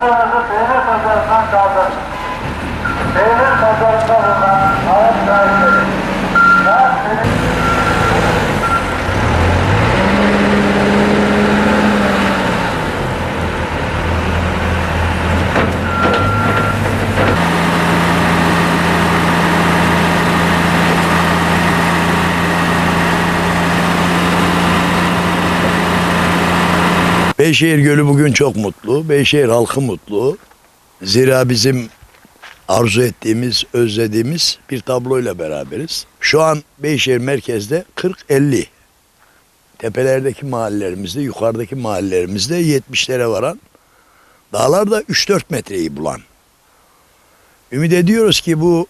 Peynir pazarından kaldır. Peynir pazarında Beyşehir Gölü bugün çok mutlu. Beyşehir halkı mutlu. Zira bizim arzu ettiğimiz, özlediğimiz bir tabloyla beraberiz. Şu an Beyşehir merkezde 40-50. Tepelerdeki mahallelerimizde, yukarıdaki mahallelerimizde 70'lere varan, dağlarda 3-4 metreyi bulan. Ümit ediyoruz ki bu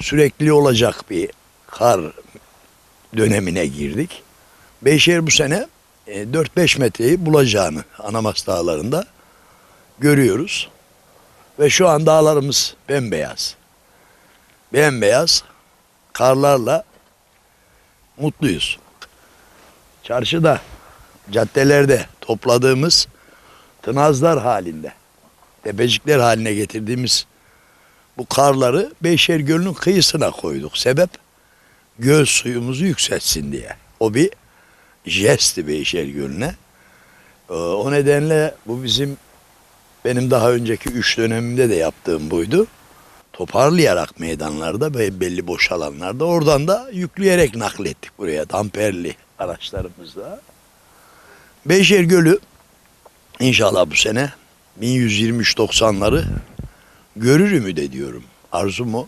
sürekli olacak bir kar dönemine girdik. Beyşehir bu sene 4-5 metreyi bulacağını Anamas dağlarında görüyoruz. Ve şu an dağlarımız bembeyaz. Bembeyaz karlarla mutluyuz. Çarşıda, caddelerde topladığımız tınazlar halinde, tepecikler haline getirdiğimiz bu karları Beyşehir Gölü'nün kıyısına koyduk. Sebep göl suyumuzu yükseltsin diye. O bir jestti Beyşehir Gölü'ne. Ee, O nedenle bu bizim benim daha önceki üç dönemimde de yaptığım buydu. Toparlayarak meydanlarda ve belli boş alanlarda oradan da yükleyerek naklettik buraya damperli araçlarımızla. Beyşehir Gölü inşallah bu sene 1123-90'ları görür ümit ediyorum. Arzum o.